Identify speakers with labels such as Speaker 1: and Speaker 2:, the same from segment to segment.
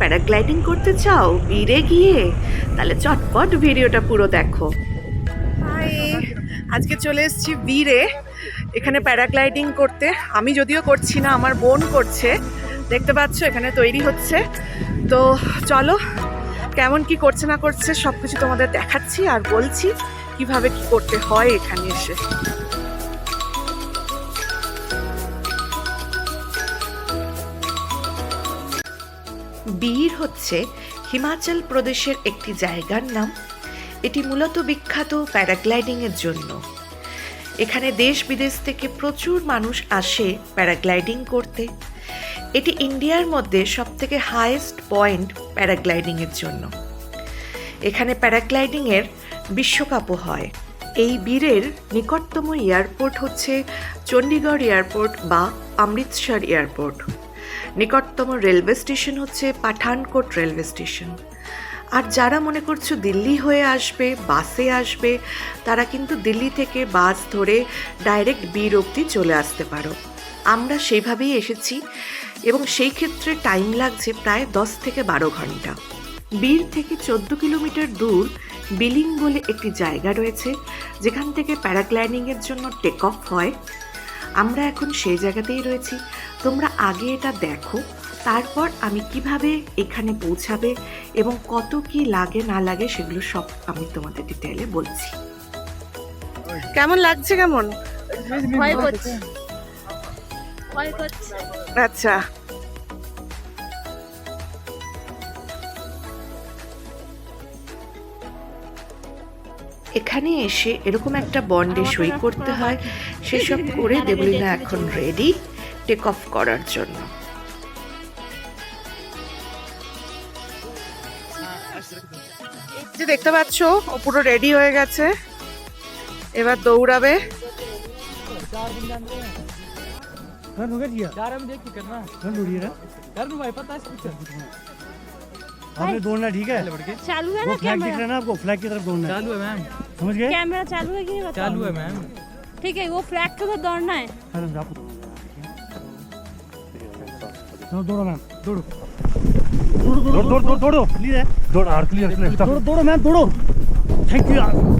Speaker 1: Paragliding করতে চাও বীরে গিয়ে? তাহলে চটপট ভিডিওটা পুরো দেখো। আজকে চলে এসেছি বীরে এখানে প্যারাগ্লাইডিং করতে। আমি যদিও করছি না, আমার বোন করছে। দেখতে পাচ্ছ, এখানে তৈরি হচ্ছে। তো চলো, কেমন কি করছে না করছে সব কিছু তোমাদের দেখাচ্ছি আর বলছি কীভাবে কি করতে হয় এখানে এসে। বীর হচ্ছে হিমাচল প্রদেশের একটি জায়গার নাম। এটি মূলত বিখ্যাত প্যারাগ্লাইডিংয়ের জন্য। এখানে দেশ বিদেশ থেকে প্রচুর মানুষ আসে প্যারাগ্লাইডিং করতে। এটি ইন্ডিয়ার মধ্যে সবথেকে হায়েস্ট পয়েন্ট প্যারাগ্লাইডিংয়ের জন্য। এখানে প্যারাগ্লাইডিংয়ের বিশ্বকাপও হয়। এই বীরের নিকটতম এয়ারপোর্ট হচ্ছে চণ্ডীগড় এয়ারপোর্ট বা অমৃতসর এয়ারপোর্ট। নিকটতম রেলওয়ে স্টেশন হচ্ছে পাঠানকোট রেলওয়ে স্টেশন। আর যারা মনে করছ দিল্লি হয়ে আসবে, বাসে আসবে, তারা কিন্তু দিল্লি থেকে বাস ধরে ডাইরেক্ট বীর অবধি চলে আসতে পারো। আমরা সেইভাবেই এসেছি এবং সেই ক্ষেত্রে টাইম লাগছে প্রায় দশ থেকে বারো ঘণ্টা। বীর থেকে চোদ্দ কিলোমিটার দূর বিলিং বলে একটি জায়গা রয়েছে, যেখান থেকে প্যারাগ্লাইডিংয়ের জন্য টেক অফ হয়। আমরা এখন সেই জায়গাতেই রয়েছি। তোমরা আগে এটা দেখো তারপর আমি কীভাবে এখানে পৌঁছাবে এবং কত কি লাগে না লাগে সেগুলো সব আমি তোমাদের ডিটেলে বলছি। কেমন লাগছে কেমন?
Speaker 2: ভয় করছে। ভয় করছে।
Speaker 1: আচ্ছা। এখানে এসে এরকম একটা বন্ডে সই করতে হয় সেসব করে দেবলিনা এখন রেডি টেক অফ করার জন্য যে দেখতে পাচ্ছ ও পুরো রেডি হয়ে গেছে এবার দৌড়াবে
Speaker 3: रन हो गया जिया
Speaker 4: यार हम देख के करना
Speaker 3: रन हो रही है ना
Speaker 4: कर दूं भाई पता है कुछ
Speaker 3: आपने दौड़ना ठीक है
Speaker 4: बढ़ के
Speaker 2: चालू है
Speaker 3: वो
Speaker 2: ना
Speaker 3: फ्लैग दिख
Speaker 2: कैमरा
Speaker 3: रहा है ना आपको फ्लैग की तरफ दौड़ना है
Speaker 4: चालू है मैम
Speaker 3: समझ गए?
Speaker 2: कैमरा चालू है कि नहीं बताओ?
Speaker 4: चालू है मैम।
Speaker 2: ठीक है वो फ्लैग के साथ दौड़ना है।
Speaker 3: अरे आपको चलो दौड़ो मैम। दौड़ो दौड़ो दौड़ो। दौड़ो दौड़ो क्लियर है दौड़ो। यार क्लियर क्लियर दौड़ो दौड़ो मैम दौड़ो। थैंक यू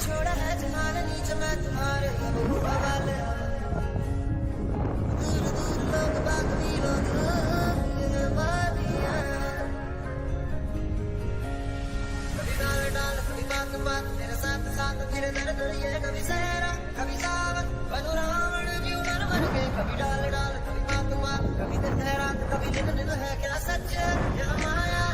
Speaker 5: छोड़ा है जहान नीचे तुम्हारे कभी डाल डाल, कभी बात बात साथ कभी सहरा, कभी सावन बनो रावण क्यों बन के। कभी डाल डाल, कभी बात कभी दिन है रात, कभी दिन दिन है क्या सच है यह माया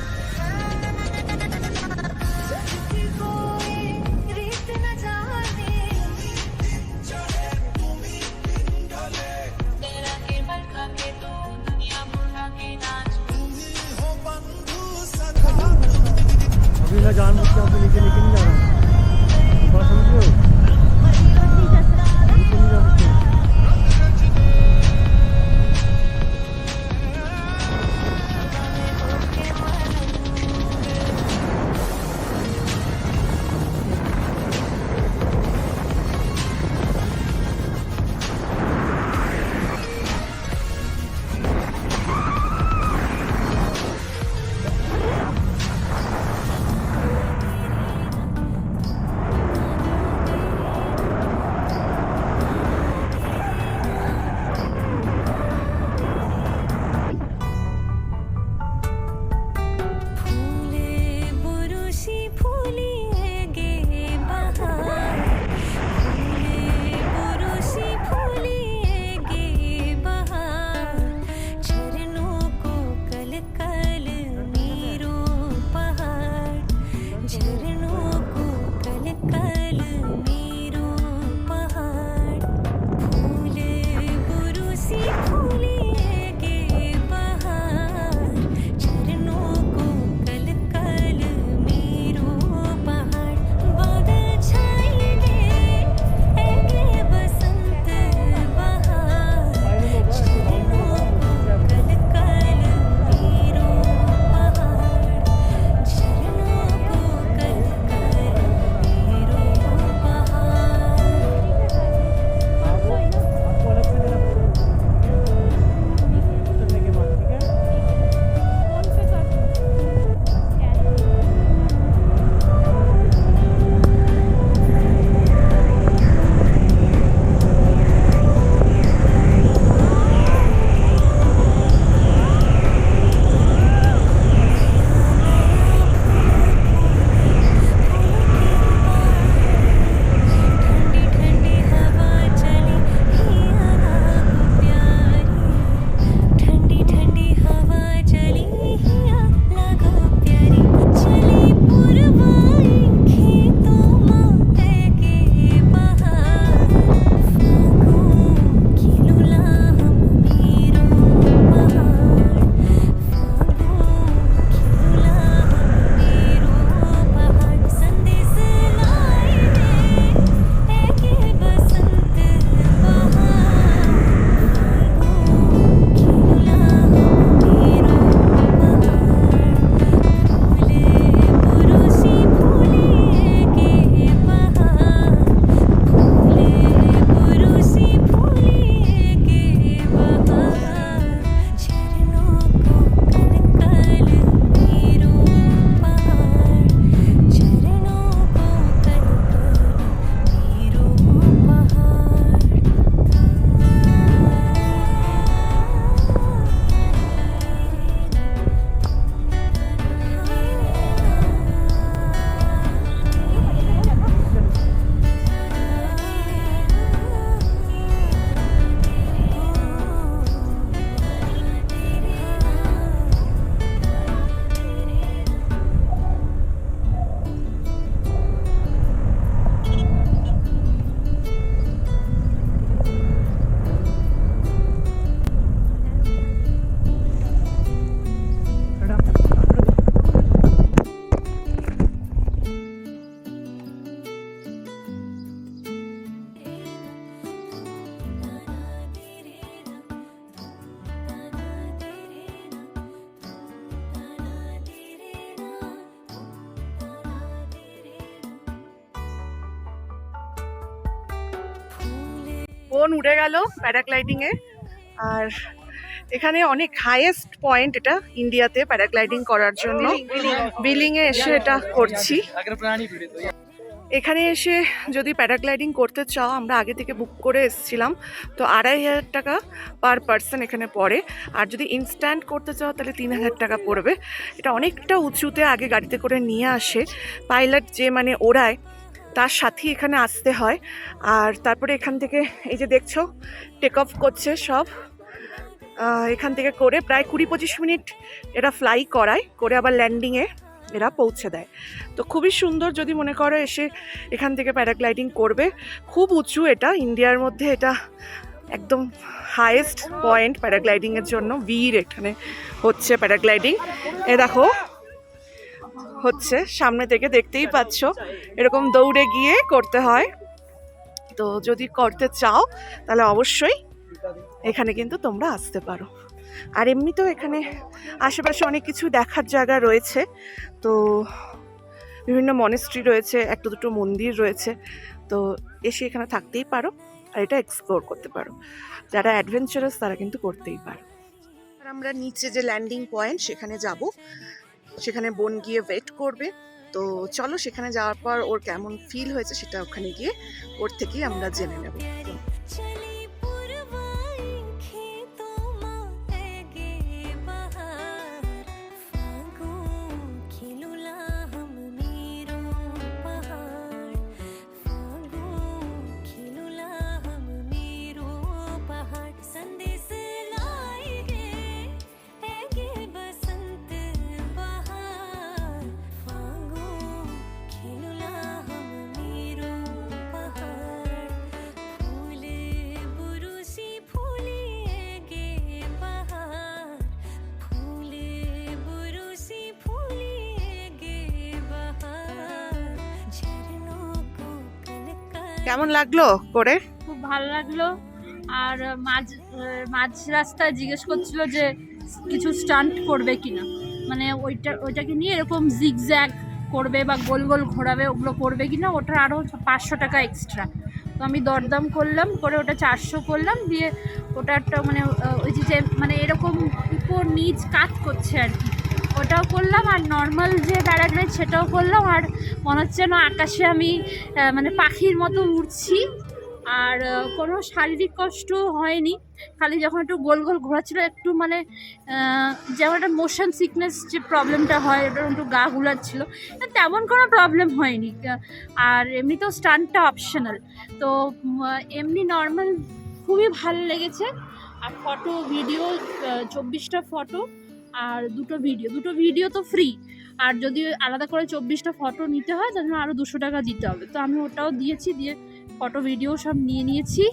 Speaker 6: বোন উড়ে গেল প্যারাগ্লাইডিংয়ে আর এখানে অনেক হাইয়েস্ট পয়েন্ট এটা ইন্ডিয়াতে প্যারাগ্লাইডিং করার জন্য। বিলিংয়ে এসে এটা করছি। এখানে এসে যদি প্যারাগ্লাইডিং করতে চাও, আমরা আগে থেকে বুক করে এসেছিলাম। তো আড়াই হাজার টাকা পার পার্সন এখানে পড়ে। আর যদি ইনস্ট্যান্ট করতে চাও, তাহলে তিন হাজার টাকা পড়বে। এটা অনেকটা উঁচুতে আগে গাড়িতে করে নিয়ে আসে। পাইলট যে মানে ওড়ায় তার সাথেই এখানে আসতে হয়। আর তারপরে এখান থেকে এই যে দেখছ টেক অফ করছে সব। এখান থেকে করে প্রায় কুড়ি পঁচিশ মিনিট এরা ফ্লাই করায়, করে আবার ল্যান্ডিংয়ে এরা পৌঁছে দেয়। তো খুবই সুন্দর যদি মনে করো এসে এখান থেকে প্যারাগ্লাইডিং করবে। খুব উঁচু এটা, ইন্ডিয়ার মধ্যে এটা একদম হায়েস্ট পয়েন্ট প্যারাগ্লাইডিংয়ের জন্য বীর এখানে হচ্ছে প্যারাগ্লাইডিং এ দেখো হচ্ছে, সামনে থেকে দেখতেই পাচ্ছ, এরকম দৌড়ে গিয়ে করতে হয়। তো যদি করতে চাও, তাহলে অবশ্যই এখানে কিন্তু তোমরা আসতে পারো। আর এমনিতেও এখানে আশেপাশে অনেক কিছু দেখার জায়গা রয়েছে। তো বিভিন্ন মনেস্ট্রি রয়েছে একটা দুটো মন্দির রয়েছে। তো এসে এখানে থাকতেই পারো, আর এটা এক্সপ্লোর করতে পারো। যারা অ্যাডভেঞ্চারাস তারা কিন্তু করতেই পারো। আমরা নিচে যে ল্যান্ডিং পয়েন্ট সেখানে যাব। সেখানে বোন গিয়ে ওয়েট করবে। তো চলো সেখানে যাওয়ার পর ওর কেমন ফিল হয়েছে সেটা ওখানে গিয়ে ওর থেকেই আমরা জেনে নেব। কেমন লাগল করে?
Speaker 2: খুব ভালো লাগল। আর মাঝ মাঝ রাস্তায় জিজ্ঞেস করছিল যে কিছু স্টান্ট করবে কিনা। মানে ওইটা, ওইটাকে নিয়ে এরকম জিগজ্যাগ করবে বা গোল গোল ঘোরাবে, ওগুলো করবে কিনা, ওটা আরও পাঁচশো টাকা এক্সট্রা তো আমি দরদাম করলাম, করে ওটা চারশো করলাম, দিয়ে ওটা একটা মানে ওই যে যে মানে এরকম উপর নিচ কাজ করছে আর কি। ওটাও করলাম আর নর্মাল যে প্যারাগ্লাইড সেটাও করলাম আর মনে হচ্ছে যেন আকাশে আমি মানে পাখির মতো উড়ছি। আর কোনো শারীরিক কষ্ট হয়নি। খালি যখন একটু গোল গোল ঘোরাচ্ছিল, একটু মানে যেমন একটা মোশন সিকনেস যে প্রবলেমটা হয়, ওটা একটু গা গুলাচ্ছিল তেমন কোনো প্রবলেম হয়নি। আর এমনিতেও স্টান্টটা অপশনাল তো এমনি নর্মাল খুবই ভালো লেগেছে। আর ফটো ভিডিও চব্বিশটা ফটো আর দুটো ভিডিও দুটো ভিডিও তো ফ্রি আর যদি আলাদা করে চব্বিশটা ফটো নিতে হয় তাহলে আরও দুশো টাকা দিতে হবে। তো আমি ওটাও দিয়েছি দিয়ে ফটো ভিডিও সব নিয়ে নিয়েছি।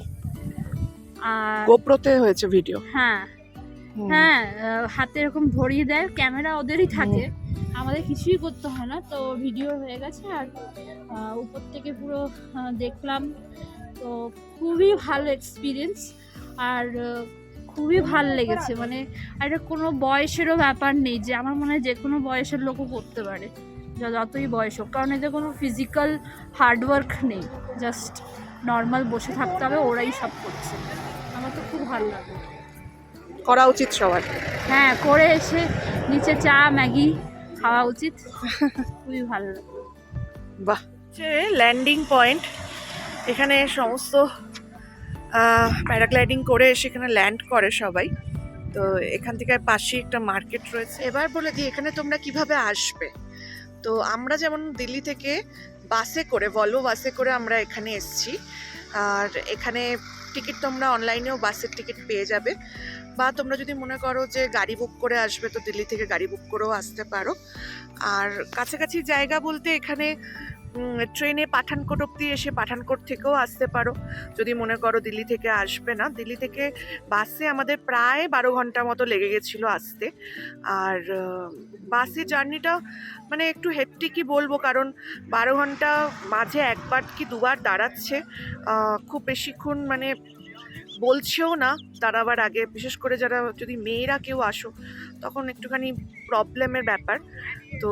Speaker 2: আর
Speaker 6: গোপ্রোতে হয়েছে ভিডিও
Speaker 2: হ্যাঁ। হ্যাঁ হাতে এরকম ধরিয়ে দেয় ক্যামেরা ওদেরই থাকে। আমাদের কিছুই করতে হয় না তো ভিডিও হয়ে গেছে। আর উপর থেকে পুরো দেখলাম। তো খুবই ভালো এক্সপিরিয়েন্স আর খুবই ভালো লেগেছে মানে আর এটা কোনো বয়সেরও ব্যাপার নেই যে আমার মনে হয় যে কোনো বয়সের লোকও করতে পারে য- যতই বয়স হোক কারণ এতে কোনো ফিজিক্যাল হার্ডওয়ার্ক নেই জাস্ট নর্মাল বসে থাকতে হবে ওরাই সব করছে আমার তো খুব ভালো লাগে।
Speaker 6: করা উচিত সবার।
Speaker 2: হ্যাঁ করে এসে নিচে চা ম্যাগি খাওয়া উচিত খুবই ভালো লাগে।
Speaker 6: বাহ। ল্যান্ডিং পয়েন্ট এখানে সমস্ত প্যারাগ্লাইডিং করে এসে এখানে ল্যান্ড করে সবাই। তো এখান থেকে পাশেই একটা মার্কেট রয়েছে। এবার বলে দিই, এখানে তোমরা কীভাবে আসবে? তো আমরা যেমন দিল্লি থেকে বাসে করে ভলভো বাসে করে আমরা এখানে এসেছি। আর এখানে টিকিট তোমরা অনলাইনেও বাসের টিকিট পেয়ে যাবে। বা তোমরা যদি মনে করো যে গাড়ি বুক করে আসবে, তো দিল্লি থেকে গাড়ি বুক করেও আসতে পারো। আর কাছাকাছি জায়গা বলতে এখানে ট্রেনে পাঠানকোট অব্দি এসে পাঠানকোট থেকেও আসতে পারো। যদি মনে করো দিল্লি থেকে আসবে না, দিল্লি থেকে বাসে আমাদের প্রায় বারো ঘণ্টা মতো লেগে গেছিল আসতে। আর বাসে জার্নিটা মানে একটু হেপটিকই বলব কারণ বারো ঘণ্টা মাঝে একবার কি দুবার দাঁড়াচ্ছে খুব বেশিক্ষণ মানে বলছেও না, তারা আবার আগে, বিশেষ করে যারা যদি মেয়েরা কেউ আসো, তখন একটুখানি প্রবলেমের ব্যাপার। তো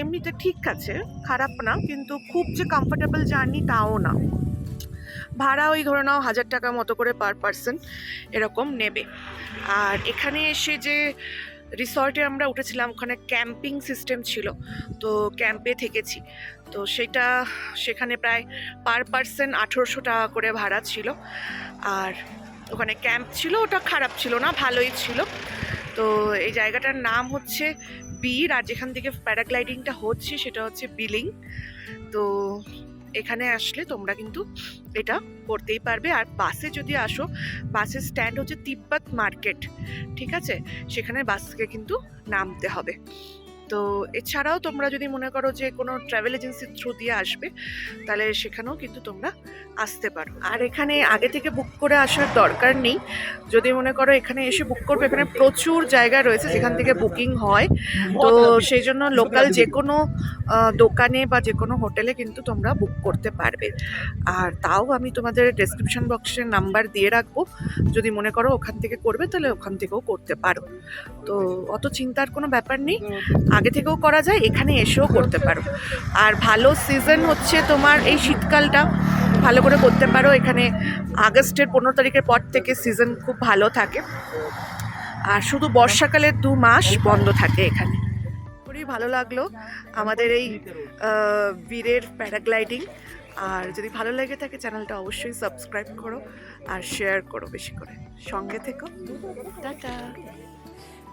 Speaker 6: এমনিতে ঠিক আছে, খারাপ না, কিন্তু খুব যে কমফোর্টেবল জার্নি তাও না। ভাড়া ওই ধরে নাও হাজার টাকা মতো করে পার পার্সন এরকম নেবে। আর এখানে এসে যে রিসর্টে আমরা উঠেছিলাম, ওখানে ক্যাম্পিং সিস্টেম ছিল, তো ক্যাম্পে থেকেছি। তো সেটা সেখানে প্রায় পার পার্সন আঠেরোশো টাকা করে ভাড়া ছিল। আর ওখানে ক্যাম্প ছিল, ওটা খারাপ ছিল না, ভালোই ছিল। তো এই জায়গাটার নাম হচ্ছে বীর, আর যেখান থেকে প্যারাগ্লাইডিংটা হচ্ছে সেটা হচ্ছে বিলিং। তো এখানে আসলে তোমরা কিন্তু এটা করতেই পারবে। আর বাসে যদি আসো, বাসের স্ট্যান্ড হচ্ছে তিব্বত মার্কেট, ঠিক আছে? সেখানে বাসকে কিন্তু নামতে হবে। তো এছাড়াও তোমরা যদি মনে করো যে কোনো ট্রাভেল এজেন্সির থ্রু দিয়ে আসবে, তাহলে সেখানেও কিন্তু তোমরা আসতে পারো। আর এখানে আগে থেকে বুক করে আসার দরকার নেই। যদি মনে করো এখানে এসে বুক করবে, এখানে প্রচুর জায়গা রয়েছে যেখান থেকে বুকিং হয়। তো সেই জন্য লোকাল যে কোনো দোকানে বা যে কোনো হোটেলে কিন্তু তোমরা বুক করতে পারবে। আর তাও আমি তোমাদের ডেসক্রিপশন বক্সে নাম্বার দিয়ে রাখব। যদি মনে করো ওখান থেকে করবে, তাহলে ওখান থেকেও করতে পারো। তো অত চিন্তার কোনো ব্যাপার নেই। আগে থেকেও করা যায়, এখানে এসেও করতে পারো। আর ভালো সিজন হচ্ছে তোমার এই শীতকালটা। ভালো করে করতে পারো, এখানে আগস্টের পনেরো তারিখের পর থেকে সিজন খুব ভালো থাকে। আর শুধু বর্ষাকালের দু মাস বন্ধ থাকে এখানে। খুবই ভালো লাগল আমাদের এই বীরের প্যারাগ্লাইডিং। আর যদি ভালো লেগে থাকে চ্যানেলটা অবশ্যই সাবস্ক্রাইব করো আর শেয়ার করো বেশি করে। সঙ্গে থেকো। টাটা।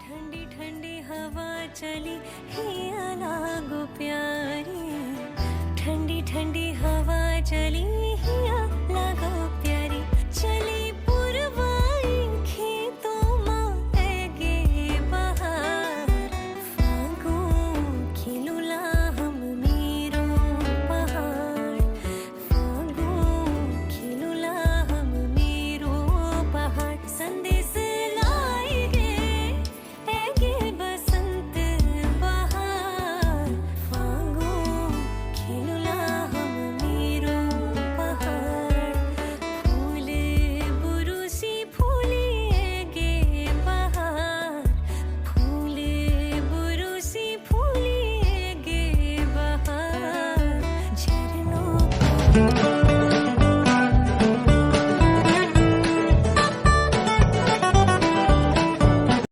Speaker 5: ठंडी ठंडी हवा चली हिया लागो प्यारी। ठंडी ठंडी हवा चली हिया लागो प्यारी। चली